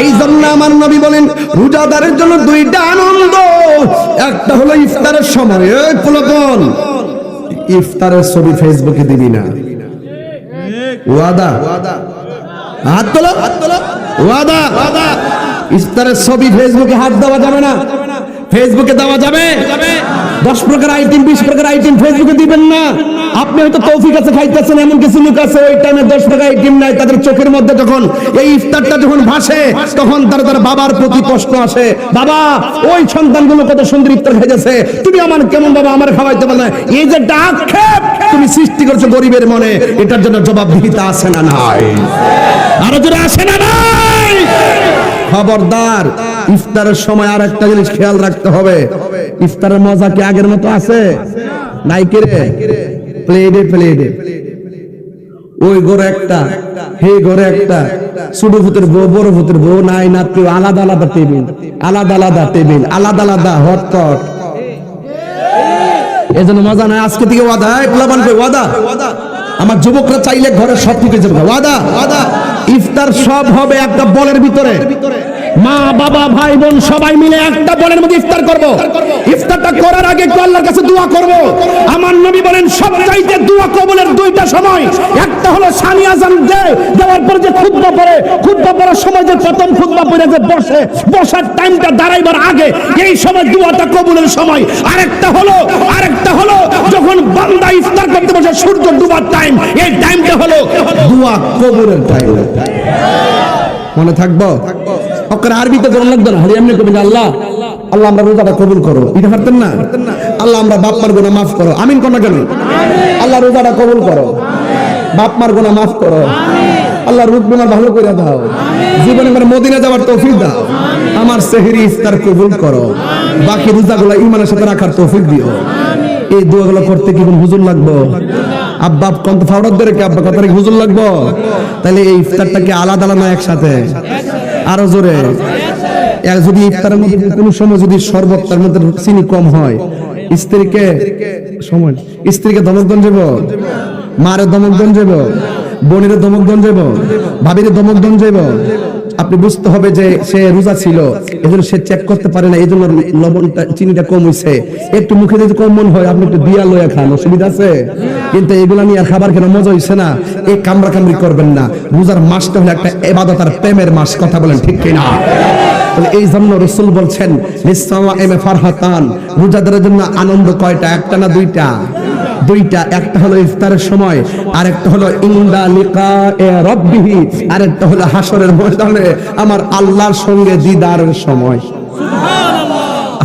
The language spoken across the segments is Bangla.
এই জন্য আমার নবী বলেন, রোজাদারের জন্য দুইটা আনন্দ। একটা হলো ইফতারের সময়। এই পোলাপন ইফতারের ছবি ফেসবুকে দিবি না। ওয়াদা? হাত তোলো। হাত তোলো ওয়াদা? ওয়াদা ইফতারের ছবি ফেসবুকে হাত দেওয়া যাবে না। ফেসবুকে দেওয়া যাবে। দশ প্রকার আইটেম, বিশ প্রকার আইটেম ফেসবুকে দিবেন না। আপনি হয়তো তৌফিক আছে, খাইতেছেন, এমন কিছু লোক আছে, ওই টাইমে দশ টাকা আইটেম নাই, তাদের চোখের মধ্যে যখন এই ইফতারটা যখন ভাসে, তখন তার তার বাবার প্রতি প্রশ্ন আসে। বাবা, ওই সন্তানগুলো কত সুন্দর ইফতার খাইতেছে। তুমি আমার কেমন বাবা, আমার খাওয়াইতে পারলে? এই যে ডাক তুমি সৃষ্টি করছ গরিবের মনে, এটার জন্য জবাবদিহিতা আছে না নাই? আরও জোরে আসে না নাই? খবরদার, ইফতারের সময় আর একটা জিনিস খেয়াল রাখতে হবে। ইফতারের মজা কি আগের মতো আছে? নাই কে রে প্লেটে প্লেটে ওই ঘরে একটা হে ঘরে একটা। ছোট ভূতের বউ, বড় ভূতের বউ, নাই না আলাদা আলাদা টেবিল। আলাদা আলাদা টেবিল, আলাদা আলাদা হটকট এজন্য মজা নাই, আজকে থেকে ওয়াদা। এই প্লাবান ওয়াদা। আমার যুবকরা চাইলে ঘরে সব হয়ে যাবে ওয়াদা ওয়াদা? ইফতার সব হবে একটা বলের ভিতরে। মা, বাবা, ভাই, বোন, সবাই মিলে একটা বলের মধ্যে ইফতার করব। ইফতারটা করার আগে একটু আল্লাহর কাছে দোয়া করব। আমার নবী বলেন সব চাইতে দোয়া কবুলের দুইটা সময়। একটা হলো সানি আজান দে, দেওয়ার পর যে খুতবা পড়ে, খুতবা পড়ার সময় যে প্রথম খুতবা পড়ে যে বসে, বসার টাইমটা দাঁড়াইবার আগে এই সময় দোয়াটা কবুলের সময়। আরেকটা হলো আরেকটা হলো, যখন বান্দা ইফতার করতে বসে সূর্য ডুবার টাইম এই টাইমটা হলো দোয়া কবুলের টাইম মনে থাকব থাকব? আরবিতে লাগতো না কবি আল্লাহ আল্লাহ আমরা রোজাটা কবুল করো। এটা পারতেন না? আল্লাহ আমরা গোনা মাফ করো। আমিন কোন কেন? আল্লাহ রোজাটা কবুল করো। গোনা মাফ করো। আল্লাহ রূপ বিমার ভালো করে দাও। জীবনে আমার মদিনা যাওয়ার তৌফিক দাও। আমার সেহরি ইফতার কবুল করো। বাকি রোজাগুলো ইমানের সাথে রাখার তৌফিক দিও। এই দোয়াগুলো করতে কি কোন হুজুর লাগবো? আব্বা কন্ত ফাউডার ধরে কি আব্বা কথা হুজুর লাগবো? তাহলে এই ইফতারটা কি আলাদা আলাদা একসাথে? আরও জোরে। যদি ইফতারের মধ্যে কোনো সময় যদি শরবত তার মধ্যে চিনি কম হয়, স্ত্রীকে সময় স্ত্রীকে দমক দন যাব। মারে দমক দন যাব। বোনের দমক দন যাব। ভাবির দমক দন যাব। আপনি বুঝতে হবে যে সে রোজা ছিল, এজন্য সে চেক করতে পারে না এই জন্য লবণটা, চিনিটা কম হইছে। একটু মুখে যদি কম মন হয়, আপনি একটু দিয়া লইয়া খান, অসুবিধা আছে? কিন্তু এগুলা নিয়ে আর খাবার কেন মজা হইছে না। এই কামড়া কামড়ি করবেন না। রোজার মাসটা হলো একটা এবাদত আর প্রেমের মাস, কথা বলেন ঠিক কিনা? এই জন্য রসুল বলছেন নিঃসমা এমে ফারহাতান। রোজাদারের জন্য আনন্দ কয়টা, একটা না দুইটা? দুইটা একটা হলো ইফতারের সময় আরেকটা হলো ইন্দা লিকা এ রব্বিহি আরেকটা হলো হাসরের ময়দানে আমার আল্লাহর সঙ্গে দিদারের সময়।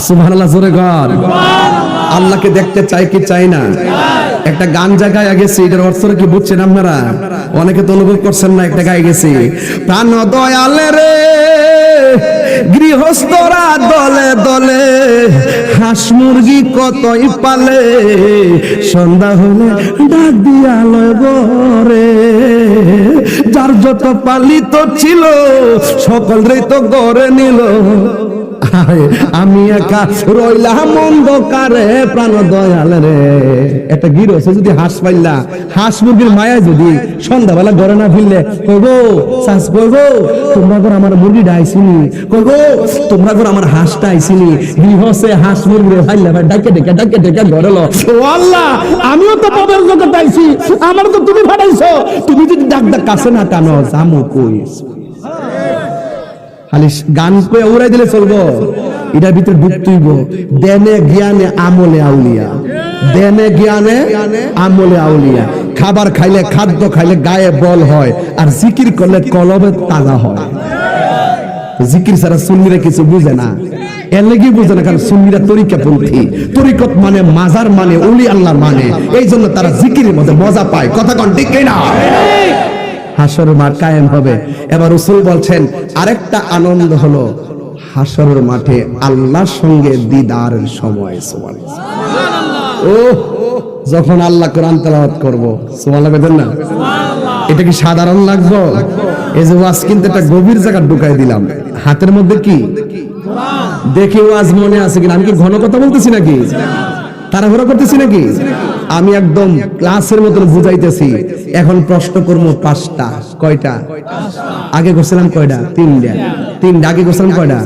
সুবহানাল্লাহ। জোরে গান। আল্লাহকে দেখতে চাই কি চাই না? একটা গান জায়গায় গেছি এটার অর্থ কি বুঝছেন আপনারা? অনেকে তো অনুভব করছেন না একটা গায়ে গেছি। প্রাণ দয়ালে রে গৃহস্থরা দলে দলে হাঁস মুরগি কতই পালে? সন্ধ্যা হলে ডাক দিয়া লয় বরে। যার যত পালিত ছিল, সকল রে তো গড়ে নিল। আরে, আমি একা রইলাম অন্ধকারে প্রাণ দয়াল রে। একটা গিরছে যদি হাঁস পাইলা হাঁস মুরগির মায়া যদি সন্ধ্যাবেলা ঘরে না ফিরলে কইবো চাষ করব তোমরা ঘর আমার মুরগিটা আইসিনি কইবো তোমরা ঘর আমার হাঁসটা আইসিনি গৃহসে হাঁস মুরগি ফাইলে ভাই ডাকে ডেকে ডাকে ডেকে ঘরে লো। আল্লাহ আমিও তো পদের জগৎ আইছি আমার তো তুমি ফাটাইছো। তুমি যদি ডাক ডাক কাছে না টানো জামু কইস খালি গান কয়ে উড়াই দিলে চলবো। এটার ভিতরে ঢুকতেইব দেনে জ্ঞানে, আমলে আউলিয়া। দেনে জ্ঞানে, আমলে আউলিয়া। খাবার খাইলে, খাদ্য খাইলে গায়ে বল হয়। আর জিকির করলে কলবে তাজা হয়। জিকির ছাড়া সুন্নিরা কিছু বুঝে না। এর বুঝে না, কারণ সুন্নিরা তরিকা পন্থী তরিকত মানে মাজার মানে উলি আল্লাহ মানে। এই জন্য তারা জিকিরের মধ্যে মজা পায়। কথা কন ঠিক না হাসরের মাঠ কায়েম হবে। এবার রসুল বলছেন, আরেকটা আনন্দ হলো হাসরের মাঠে আল্লাহর সঙ্গে দিদারের সময়, সুবহানাল্লাহ। ও যখন আল্লাহ কোরআন তেলাওয়াত করব, সুবহানাল্লাহ বেদেন না? এটা কি সাধারণ লাগবে? এই যে ওয়াজ কিন্তু একটা গভীর জায়গা ঢুকাই দিলাম। হাতের মধ্যে কি? দেখি ওয়াজ মনে আছে কিনা? আমি কি ঘন কথা বলতেছি নাকি? তারা তাড়াহুড়া করতেছি নাকি? আমি একদম ক্লাসের মতন বুঝাইতেছি। এখন প্রশ্ন করব পাঁচটা, কয়টা? আগে করছিলাম কয়টা? তিনটা। তিনটা, আগে করছিলাম কয়টা?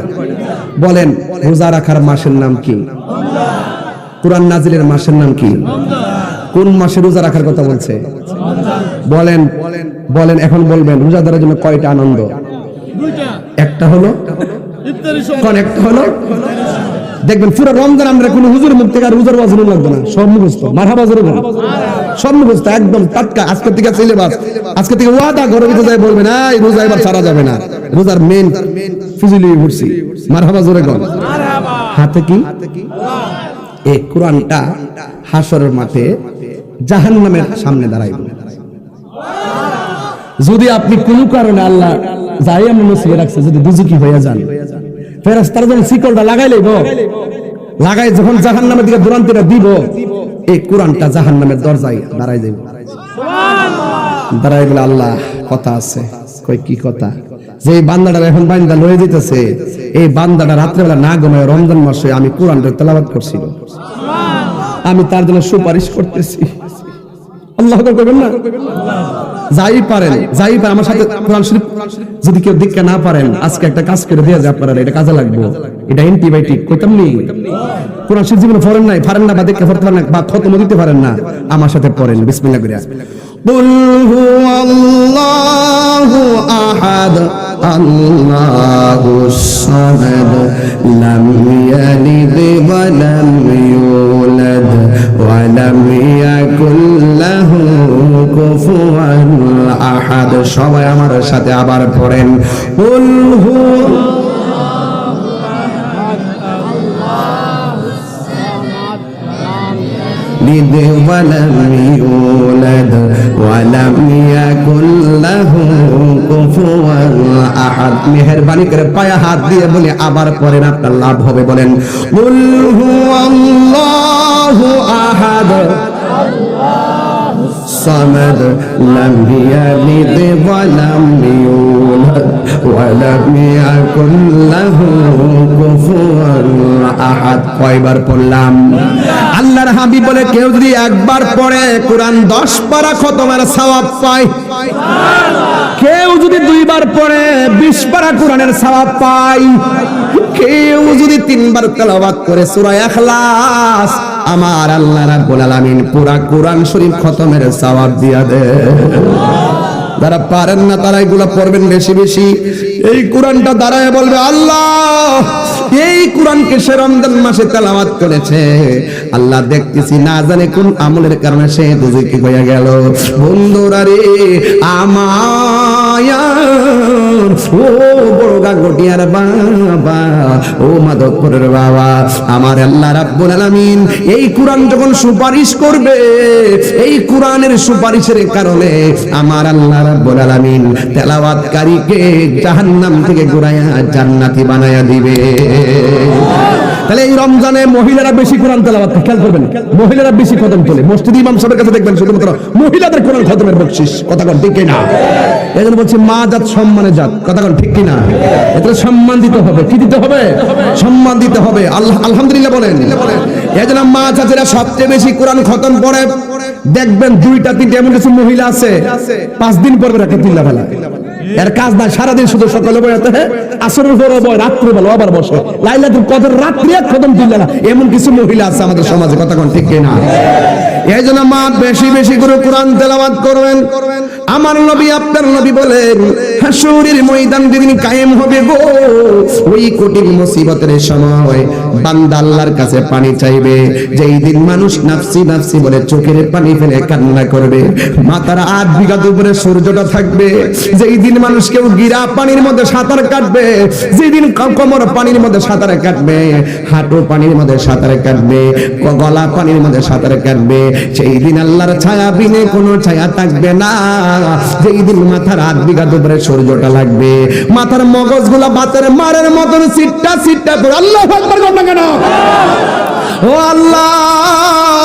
বলেন, রোজা রাখার মাসের নাম কি? কোরআন নাজিলের মাসের নাম কি? কোন মাসে রোজা রাখার কথা বলছে? বলেন বলেন, এখন বলবেন, রোজা রোজাদারের জন্য কয়টা আনন্দ? একটা হলো? একটা হলো? দেখবেন পুরো রমজান আমরা কোনো হুজুর মুখ থেকে আর রোজার ওয়াজিন লাগবে না। সব মুখস্থ। মারহাবা জোরে বলেন। সব মুখস্থ, একদম টাটকা। আজকে থেকে সিলেবাস। আজকে থেকে ওয়াদা ঘরে ভিতরে যায় বলবে না, এই রোজা এবার ছাড়া যাবে না। রোজার মেন ফিজিলি ঘুরছি মারহাবা জোরে কর হাতে কি? এই কোরআনটা হাসরের মাঠে জাহান্নামের সামনে দাঁড়াইবে। যদি আপনি কোনো কারণে আল্লাহ যাই আমি নসিবে রাখছে, যদি দুজুকি হয়ে যান ফেরাস তারা যখন শিকলটা লাগাই লইব। লাগাই যখন জাহান নামের দিকে দুরান্তিটা দিব এই কোরআনটা জাহান নামের দরজায় দাঁড়াই যাইব। দাঁড়াই বলে আল্লাহ কথা আছে। কই কি কথা? যে বান্দাটা এখন বান্দা লয়ে দিতেছে এই বান্দাটা রাত্রেবেলা না ঘুমায় রমজান মাসে আমি কোরআনটা তেলাবাত করছিল। আমি তার জন্য সুপারিশ করতেছি। আল্লাহ করবেন না? যাই পারেন যাই পারেন আমার সাথে কোরআন শরীফ যদি কেউ দীক্ষা না পারেন আজকে একটা কাজ করে দিয়ে যায় আপনারা এটা কাজে লাগবে এটা অ্যান্টিবায়োটিক কইতাম নি কোরআন শরীফ জীবনে পড়েন নাই পারেন না বা দীক্ষা পড়তে পারেন না বা খতম দিতে পারেন না আমার সাথে পড়েন বিসমিল্লাহ করে قل هو الله أحد الله الصمد لم يلد ولم يولد সবাই আমার সাথে আবার পড়েন قل هو يلد ولم يولد ولم يكن له كفوا احد মেহেরবানি করে পায়া হাত দিয়ে বলে আবার পরেন আপনার লাভ হবে বলেন কুল হুয়াল্লাহু আহাদ الصمد لم يلد ولم يولد ولم يكن له كفوا احد কয়বার পড়লাম আল্লাহর হাবিব বলে কেউ যদি একবার পড়ে কোরআন 10 পারা খতমের সওয়াব পায় কেউ যদি দুইবার পরে 20 পারা কোরআনের সওয়াব পাই কেউ যদি তিনবার তেলাওয়াত করে সূরা ইখলাস, আমার আল্লাহ রাব্বুল আলামিন পুরা কোরআন শরীফ খতমের সওয়াব দিয়া দে যারা পারেন না, তারা এগুলো পড়বেন বেশি বেশি। এই কোরআনটা দাঁড়ায় বলবে, আল্লাহ এই কোরআনকে সে রমজান মাসে তেলাওয়াত করেছে। আল্লাহ দেখতেছি না জানে কোন আমলের কারণে সে দুজকে হয়ে গেল। বন্ধুরা রে আমায় ও বড় গাগটিয়ার বাবা, ও মাধবপুরের বাবা, আমার আল্লাহ রাব্বুল আলামিন এই কোরআন যখন সুপারিশ করবে, এই কোরআনের সুপারিশের কারণে আমার আল্লাহ রাব্বুল আলামিন তেলাওয়াতকারীকে জাহান্নাম থেকে ঘুরাইয়া জান্নাতি বানায়া দিবে। তাহলে এই রমজানে মহিলারা বেশি কোরআন করে, খেয়াল করবেন। মহিলারা বেশি খতম তোলে। মসজিদ ইমাম সাহেবের কাছে দেখবেন শুধুমাত্র মহিলাদের কোরআন খতমের বকশিস। কথা কন ঠিক না এই জন্য বলছি মা জাত সম্মানের জাত। কথা কন ঠিক কিনা? এটা সম্মান দিতে হবে। কি দিতে হবে? সম্মান দিতে হবে। আল্লাহ আলহামদুলিল্লাহ বলেন। এই জন্য মা চাচিরা সবচেয়ে বেশি কোরআন খতম পড়ে দেখবেন দুইটা তিনটা এমন কিছু মহিলা আছে পাঁচ দিন পর একটা তিল্লা ফেলা এর কাজ না সারাদিন শুধু সকালে বয়াতে হ্যাঁ। আসরের পর বয়, রাত্রে বেলা, আবার বসে। লাইলাতুল কদর রাত্রি দিল্লা না। এমন কিছু মহিলা আছে আমাদের সমাজে, কথা কোন ঠিক কিনা? এই জন্য মা, বেশি বেশি করে কোরআন তেলাওয়াত করবেন। আমার নবী, আপনার নবী বলেন, হাসুরের ময়দান যেদিন কায়েম হবে গো, ওই কঠিন মুসিবতের সময় বান্দা আল্লাহর কাছে পানি চাইবে। যেই দিন মানুষ নাফসি নাফসি বলে চোখের পানি ফেলে কান্না করবে, মাথার আট বিঘা উপরে সূর্যটা থাকবে। যেই দিন মানুষ কেউ গিরা পানির মধ্যে সাঁতার কাটবে যেদিন ক- কোমর পানির মধ্যে সাঁতার কাটবে, হাঁটু পানির মধ্যে সাঁতার কাটবে গলা পানির মধ্যে সাঁতার কাটবে সেই দিন আল্লাহর ছায়া বিনে কোনো ছায়া থাকবে না। যেই দিন মাথার হাত বিঘা উপরে সূর্যটা লাগবে। মাথার মগজগুলা বাতের মারের মতন সিটটা সিটটা করে আল্লাহ আকবার করবে কেন? ও আল্লাহ!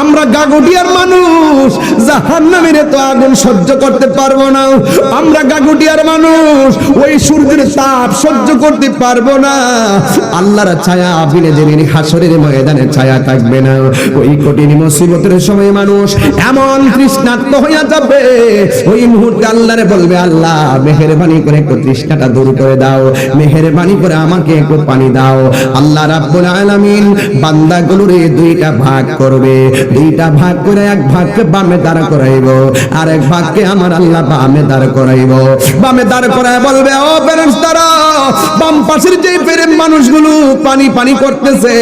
আমরা গাগুটিয়ার মানুষ। জাহান্নামের তো আগুন সহ্য করতে পারব না। আমরা গাগুটিয়ার মানুষ। ওই সূর্যের তাপ সহ্য করতে পারব না। আল্লাহর ছায়া বিনে যেদিন হাসরের ময়দানে ছায়া থাকবে না। ওই কঠিন মুসিবতের সময় মানুষ এমন তৃষ্ণার্ত হইয়া যাবে। ওই মুহূর্তে আল্লাহরে বলবে, আল্লাহ, মেহেরবানি করে একটু তৃষ্ণাটা দূর করে দাও। মেহেরবানি করে আমাকে একটু পানি দাও। আল্লাহ রাব্বুল আলামিন বান্দাগুলোরে দুইটা ভাগ করবে। দুইটা ভাগ করে এক ভাগকে বামে দাঁড় করাইব আর এক ভাগকে আমার আল্লাহ বামে দাঁড় করাইব। বামে দাঁড় করায় বলবে, ও ফেরেশতারা, বাম পাশের যে প্রেম মানুষগুলো পানি পানি করতেছে,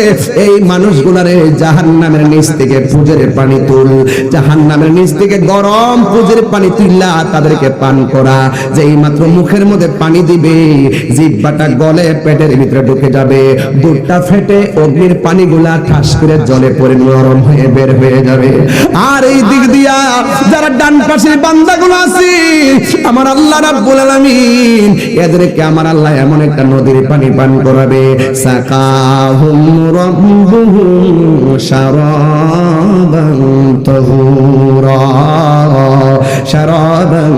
এই মানুষগুলারে জাহান্নামের নিচ থেকে পুজের পানি তুল। জাহান্নামের নিচ থেকে গরম পুজের পানি তুললা তাদেরকে পান করা। যেই মাত্র মুখের মধ্যে পানি দিবে, জিব্বাটা গলে পেটের ভিতরে ঢুকে যাবে। দুধটা ফেটে অগ্নির পানিগুলা ঠাস করে জলে পড়ে নরম হয়ে বের হয়ে যাবে। আর এই দিক দিয়া যারা ডান পাশের বান্দাগুলো আছে, আমার আল্লাহ রাব্বুল আলামিন, এদেরকে আমার আল্লাহ এমন একটা নদীর পানি পান করাবে। সাকাহুম রাব্বুহুম শারাবান তাহুরা। শারাবান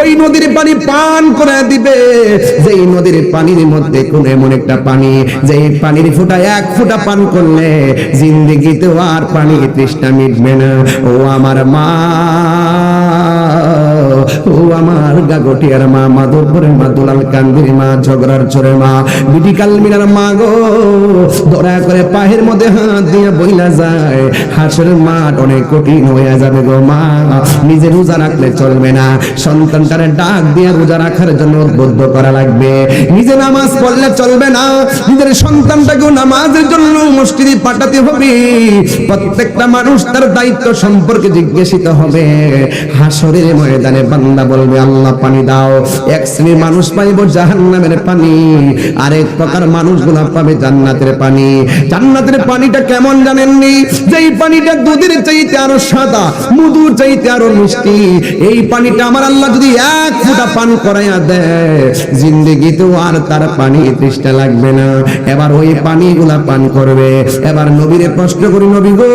ওই নদীর পানি পান করে দিবে। যেই নদীর পানির মধ্যে কোন এমন একটা পানি, যেই পানির ফোঁটা এক ফোঁটা পান করলে জিন্দেগিতে আর পানি তৃষ্ণা মিটবে না। ও আমার মা। আমার গাগটিয়ার মা মাধবপুরের মা, দুলাল কান্দির মা, ঝগড়ার চোরে মা। বিটি কালমিনার মা গো, দয়া করে পাহের মধ্যে হাত দিয়ে বইলা যায়। হাসের মাঠ অনেক কঠিন হয়ে যাবে গো মা। নিজে রোজা রাখলে চলবে না। সন্তানটারে ডাক দিয়ে রোজা রাখার জন্য উদ্বুদ্ধ করা লাগবে। নিজে নামাজ পড়লে চলবে না। নিজের সন্তানটাকেও নামাজের জন্য মসজিদে পাঠাতে হবে। প্রত্যেকটা মানুষ তার দায়িত্ব সম্পর্কে জিজ্ঞাসিত হবে। হাসরের ময়দানে বান্দা বলবে, আল্লাহ পানি দাও। এক শ্রেণির মানুষ পাইব জাহান্নামের পানি। আরেক প্রকার মানুষগুলা পাবে জান্নাতের পানি। জান্নাতের পানিটা কেমন জানেননি? যেই পানিটা দুধের চাইতে আরও সাদা, মধুর চাইতে আরও মিষ্টি, এই পানিটা আমার আল্লাহ যদি এক ফুটা পান করাইয়া দেয়, জিন্দেগিতেও আর তার পানি তৃষ্ণা লাগবে না। এবার ওই পানিগুলা পান করবে। এবার নবীরে প্রশ্ন করি, নবী গো,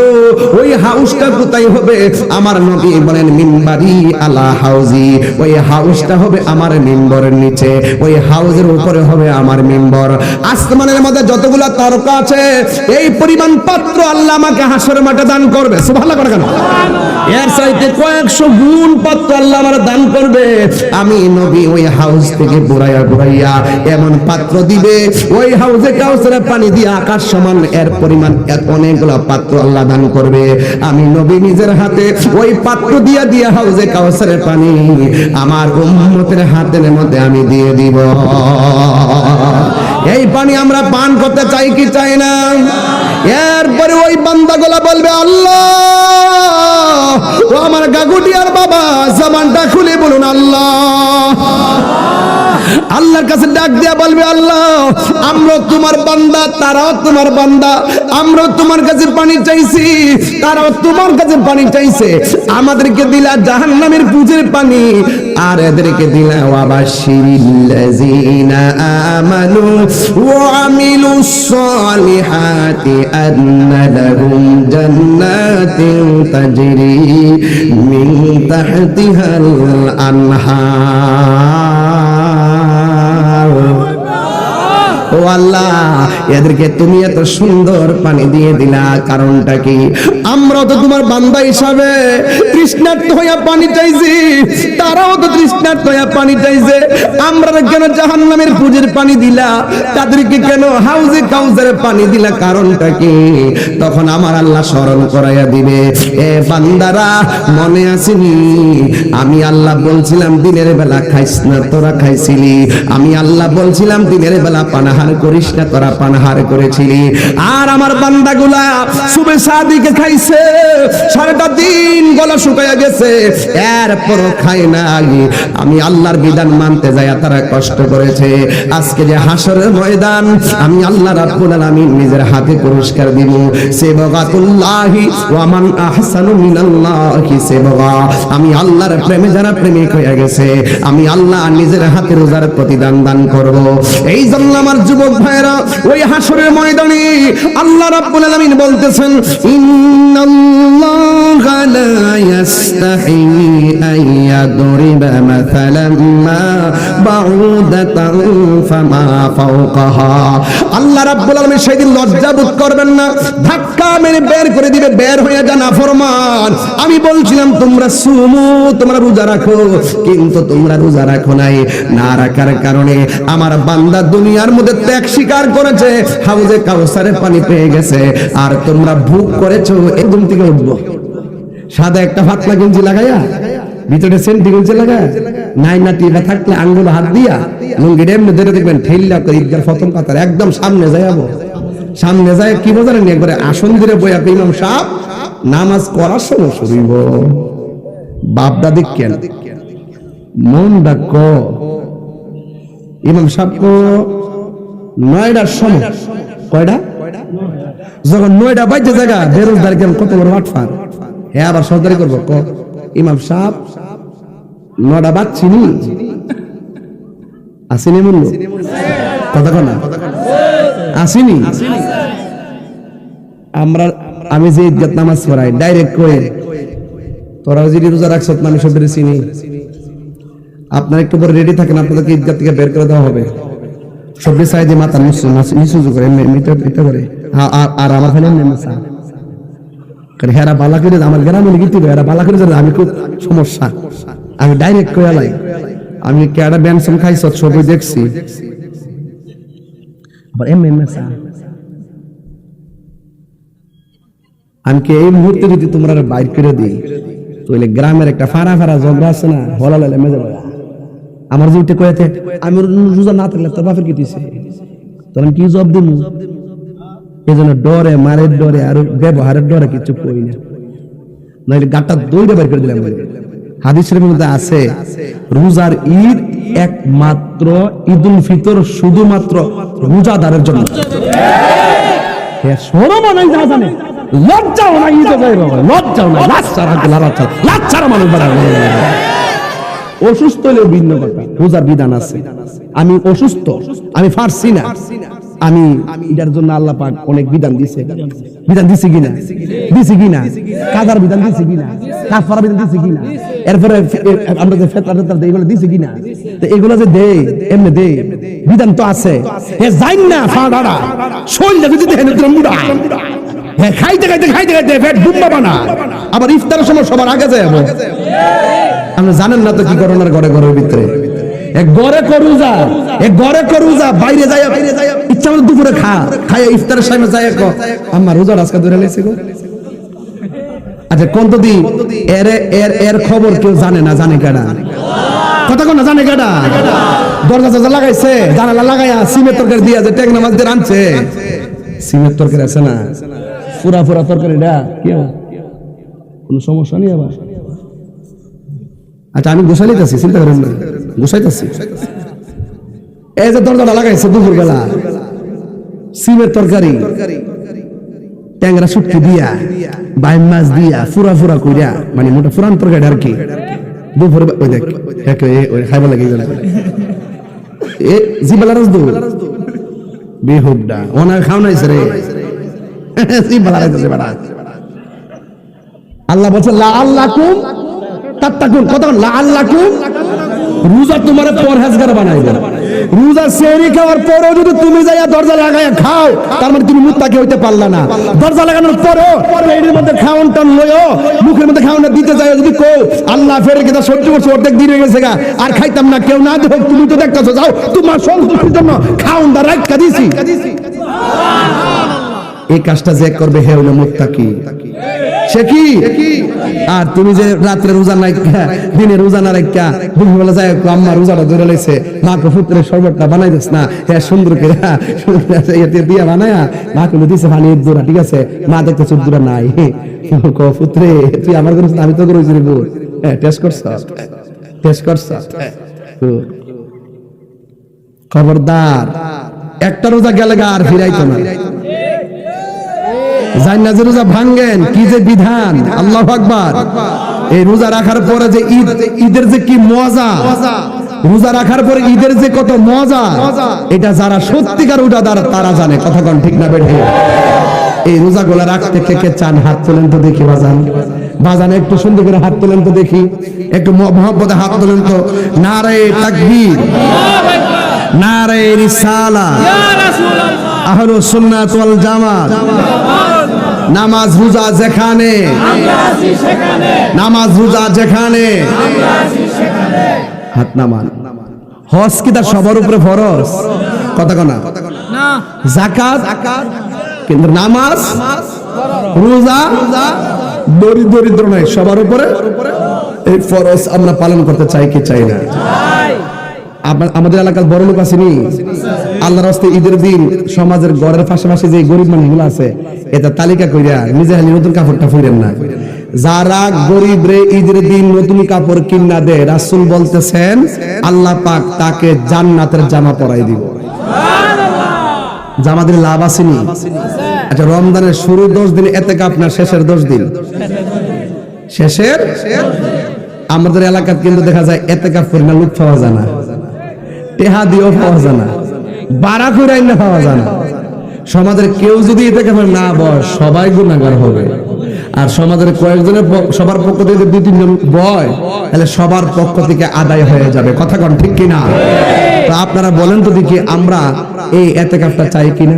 ওই হাউসটা কোথায় হবে? আমার নবী বলেন, মিম্বারি আলা হাউজি। ওই হাউসটা হবে আমার মিম্বরের নিচে, ওই হাউজের উপরে হবে আমার মিম্বর। আসমানের মধ্যে যতগুলা তর্ক আছে, এই পরিমাণ পাত্র আল্লাহ আমাকে হাসর মাঠে দান করবে। সুবহানাল্লাহ করে কেন? এর চাইতে কয়েকশো গুণ পাত্র আল্লাহ আমার দান করবে। আমি নবী ওই হাউস থেকে বুড়াইয়া বুড়াইয়া এমন পাত্র দিবে, ওই হাউসে কাউসারে পানি দিয়ে আকাশ সমান, এর পরিমাণ অনেকগুলো পাত্র আল্লাহ দান করবে। আমি নবী নিজের হাতে ওই পাত্র দিয়া দিয়া হাউসে কাউসারের পানি, আমার উম্মতের হাতের মধ্যে আমি দিয়ে দিব। এই পানি আমরা পান করতে চাই কি চাই না? এরপরে ওই বান্দাগুলা বলবে, আল্লাহ, ও আমার গাগুটিয়ার বাবা জামানটা খুলে বলুন, আল্লাহ। আল্লাহর কাছে ডাক দিয়া বলবে, আল্লাহ আমরা তোমার বান্দা, তারাও তোমার বান্দা আমরা তোমার কাছে পানি চাইছি, তারাও তোমার কাছে পানি চাইছে। আমাদেরকে দিলা জাহান্নামের পুজের পানি, আর এদেরকে দিলা ওয়াবাশিরিল্লাযিনা আমানু ওয়া আমিলুস জান্নাতিন তাজরি মিন তাহতিহাল আল্লাহ, এদেরকে তুমি এত সুন্দর পানি দিয়ে দিলা, কারণটা কি? তো তোমার বান্দা হিসাবে হইয়া পানি চাইছি, তারাও তো হইয়া পানি চাইছে। আমরা কেন পানি দিলা? তাদেরকে কেন হাউজে কাউজের পানি দিলা? কারণটা কি? তখন আমার আল্লাহ স্মরণ করাইয়া দিবে, এ বান্দারা, মনে আসেনি? আমি আল্লাহ বলছিলাম, দিনের বেলা খাইস না, তোরা খাইছিলি। আমি আল্লাহ বলছিলাম, দিনের বেলা পানাহার করিস না তোরা পানাহার করেছিলি। আর আমার বান্দাগুলা সুবে সাদিকে খাইছে, সারাটা দিন গলা শুকাইয়া গেছে, এরপরও খাই নাই। আমি আল্লাহর বিধান মানতে যাই তারা কষ্ট করেছে। আজকে যে হাসরের ময়দান, আমি আল্লাহ রাব্বুল আলামিন নিজের হাতে পুরস্কার দিব। সেবগাতুল্লাহি ওয়া মান আহসানু মিনাল্লাহি সেবগা। আমি আল্লাহর প্রেমে যারা প্রেমিক হয়ে গেছে, আমি আল্লাহ নিজের হাতে রোজার প্রতিদান দান করব। এই জন্য আমার যুবক যুবক ভাইরা ওই হাসরের ময়দানে আল্লাহ রাব্বুল আলামিন বলতেছেন লা ইয়াস্তাহি আন ইয়াদরিবা মাসালাম মা বাউদাতান ফামা ফাওকাহা। আল্লাহ রাব্বুল আলামিন লজ্জা বোধ করবেন না, ধাক্কা মেরে বের করে দিবে, বের হয়ে যা না আমি বলছিলাম, তোমরা সুমু, তোমরা রোজা রাখো। কিন্তু তোমরা রোজা রাখো নাই, না রাখার কারণে আমার বান্দা দুনিয়ার মধ্যে ত্যাগ স্বীকার করেছে। হাউজে কাউসারে পানি পেয়ে গেছে। আর তোমরা ভুক করেছ একদম থেকে উঠবো। সাদা একটা পাতলা গেঞ্জি লাগাইয়া, ভিতরে সেন্টি গেঞ্জি লাগা নাই না টিকা থাকলে আঙ্গুল হাত দিয়া ধরে দেখবেন ঠেললা করে ঈদগার প্রথম পাতার একদম সামনে যাইবো সামনে যায় কি একবারে? আসন ধরে বইয়া ইমাম সাহেব, নামাজ করার সময় শুরুইব বাপ দাদি কেন মন ডাক ইমাম সাহেব কো নয়টার সময় কয়টা যখন নয়টা বাজে জায়গা, বেরোজগার কেন কত বড় মাঠফার হ্যাঁ আবার সরকারি করব, ক? ইমাম সাহেব নয়টা বাজছিনি আসেনি মূল্য? কথা কনা আসেনি? আমরা, আমি যে ইজ্জত নামাজ পড়াই ডাইরেক্ট কয়ে তোরা যদি রোজা রাখছ আমি সব চিনি। আপনার একটু পরে রেডি থাকেন, আপনাদেরকে ঈদগাহ থেকে বের করে দেওয়া হবে। সবজি সাইজে মাথা নিচু করে এটা করে আ- আর- আমার ফেলে চা। কারণ হেরা বালা করে আমার গ্রামে হেরা বালা করে আমি খুব সমস্যা আমি ডাইরেক্ট আমি কেডা খাইছ, ছবি দেখছি আবার এমনি চা। আমি কি এই মুহূর্তে যদি তোমরা বাইর করে দিই, তাহলে গ্রামের একটা ফাড়া ফাড়া ঝগড়া আছে না হলা লাইলে মেজে লাগা। আমার যে উঠে কয়েতে আমি রোজা না থাকলে তোর বাপের কি দিছে? তোর আমি কি জব দিমু? এই জন্য ডরে, মারের ডরে, আর ব্যবহারের ডরে কিছু কই না। নইলে গাটা বের করে দিলাম। হাদিস শরীফের মধ্যে আছে, রোজার ঈদ একমাত্র ঈদুল ফিতর শুধুমাত্র রোজাদারের জন্য। লজ্জাও লজ্জাও মানুষ অসুস্থ হলেও ভিন্ন কথা। রোজার বিধান আছে। আমি অসুস্থ, আমি পারছি না। আমি এটার জন্য আল্লাহ পাক অনেক বিধান দিছে। বিধান দিছে কিনা? দিছে কিনা? কাদার বিধান দিছে কিনা? কাফারা বিধান দিছে কিনা? এরপরে আমরা যে ফেতরা ফেতরা দেই, এগুলো দিছে কিনা? তো এগুলো যে দেই, এমনি দেই। বিধান তো আছে। হে যাই না, ফাড়াড়া। শৈলটা যদি দেখেন তোর মুড়া। হ্যাঁ খাইতে খাইতে খাইতে খাইতে পেট বুম্বা বানা। আবার ইফতারের সময় সবার আগে যায় আপনি জানেন না তো কি করোনার ঘরে, ঘরের ভিতরে? এক গড়ে করুজা এক গড়ে করুজা বাইরে যায় ইচ্ছা মতো দুপুরে খা, খাইয়া ইফতারের সময় যায় ক। আমার রোজা ধরে গো। আচ্ছা কোন তো দি? এর এর এর খবর কেউ জানে না, জানে কেডা? কথা কোন জানে কেডা? দরজা দরজা লাগাইছে, জানালা লাগাইয়া সিমের তরকারি দিয়া যে মাছ দিয়ে রানছে সিমের তরকারি আছে না? পুরা পুরা তরকারিটা কি কোনো সমস্যা নেই আবার? আচ্ছা আমি গোসাইতেছি চিন্তা করেন না। গোসাইতেছি এই যে দরজাটা লাগাইছে দুপুর বেলা সিমের তরকারি, ট্যাংরা দিয়া, বাইম মাছ দিয়া, ফুরা ফুরা কইরা মানে মোটা ফুরান তরকারি আর কি ওই দেখ খাইবা লাগে এ জিবালা রাজদু বেহুড্ডা ওনার খাও রে। আল্লাহ বলছে, লা আল্লাকুম খাও মানে না। দিতে যদি কো আল্লাহ গেছে গা, আর খাইতাম না, কেউ না দেখো তুমি তো দেখতেছো, যাও, তোমার সন্তুষ্টির জন্য দা রাখা দিছি। এই কাজটা যে করবে, হে মুত্তাকি। সে কি? আর তুমি যে রাত্রে রোজা দিনে রোজা না রাখা দুপুরবেলা যায় আম্মা রোজাটা ধরে লাইছে মা কো পুত্রের শরবতটা বানাই দিস না হ্যাঁ সুন্দর করে হ্যাঁ, সুন্দর করে দিয়া বানায়া মা দিছে পানি দূরা ঠিক আছে? মা দেখতে চুপ দূরা নাই। কো তুই আমার আমি তো রে হ্যাঁ টেস্ট করছ? টেস্ট করছ? খবরদার একটা রোজা গেলে গা আর ফিরাইতো না। জান্নাতে রোজা ভাঙ্গেন কি যে বিধান? আল্লাহ আকবার। এই রোজা রাখার পরে যে ঈদ, ঈদের যে কি মজা? রোজা রাখার পরে ঈদের যে কত মজা? এটা যারা সত্যিকার রোজাদার তারা জানে। কথা কন ঠিক না বেঠে? এই রোজা গোলা রাখতে কে কে চান? হাত তোলেন তো দেখি বাজান। বাজান, একটু সুন্দর করে হাত তোলেন তো দেখি। একটু মহব্বতে হাত তোলেন তো। নারে তাকবীর। নারে রিসালা। আহলু সুন্নাত ওয়াল জামাত। নামাজ রোজা যেখানে। নামাজ রোজা যেখানে। হাত নামান। হজ কি তার সবার উপরে ফরজ? কথা কনা জাকাত? কিন্তু নামাজ? রোজা? দরিদ্র দরিদ্র নয় সবার উপরে। এই ফরজ আমরা পালন করতে চাই কি চাই না? আমাদের এলাকার বড় লোক আসেনি আল্লাহর হস্তে ঈদের দিন সমাজের গড়ের পাশাপাশি যে গরিব মানুষগুলো আছে, এটা তালিকা কইরা নিজে হালি নতুন কাপড়টা ফুইরেন না। যারা গরিব রে ঈদের দিন নতুন কাপড় কিনা দেয়, রাসূল বলতেছেন, আল্লাহ পাক তাকে জান্নাতের জামা পরাই দিব। জামাদের লাভ আসেনি আচ্ছা রমজানের শুরুর দশ দিন, এতে আপনার শেষের দশ দিন? শেষের? আমাদের এলাকার কিন্তু দেখা যায়, এতে কাপ না লুক পাওয়া যায় না। টেহা দিয়েও পাওয়া যায় না। বাড়া করে না পাওয়া যায় না। সমাজের কেউ যদি কাপড় না বয় সবাই গুণাগার হবে। আর সমাজের কয়েকজনের সবার পক্ষ থেকে দুই তিনজন বয়, তাহলে সবার পক্ষ থেকে আদায় হয়ে যাবে। কথা কন ঠিক কিনা? তো আপনারা বলেন তো দেখি আমরা এই এতে চাই কিনা।